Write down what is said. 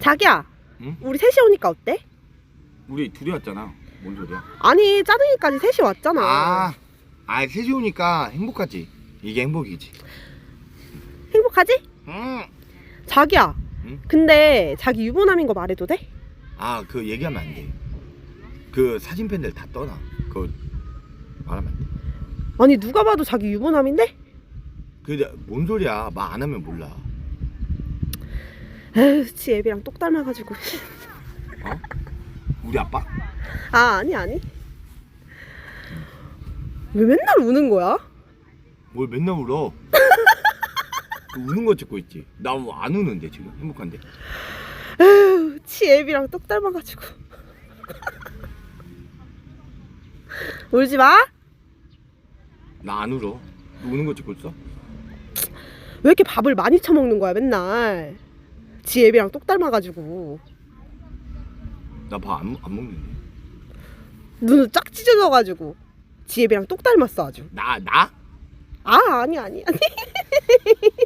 자기야 응? 우리 셋이 오니까 어때? 우리 둘이 왔잖아. 뭔 소리야? 아니 짜증이까지 셋이 왔잖아 아, 아 셋이 오니까 행복하지. 이게 행복이지. 행복하지? 응. 자기야 응? 근데 자기 유부남인 거 말해도 돼? 아, 그 얘기하면 안 돼. 그 사진 팬들 다 떠나. 그거 말하면 안 돼. 아니 누가 봐도 자기 유부남인데? 그뭔 소리야? 말 안 하면 몰라. 에휴 지 애비랑 똑 닮아가지고 어? 우리 아빠? 아 아니 아니 왜 맨날 우는 거야? 뭘 맨날 울어? 그 우는 거 찍고 있지. 나안 우는데 지금 행복한데. 에휴 지 애비랑 똑 닮아가지고 울지 마? 나 안 울어. 너 우는 거 찍고 있어? 왜 이렇게 밥을 많이 처먹는 거야 맨날 지 애비랑 똑 닮아가지고 나밥안 안 먹는데. 눈을 쫙 찢어져가지고 지 애비랑 똑 닮았어 아주 나 나? 아 아니 아니 아니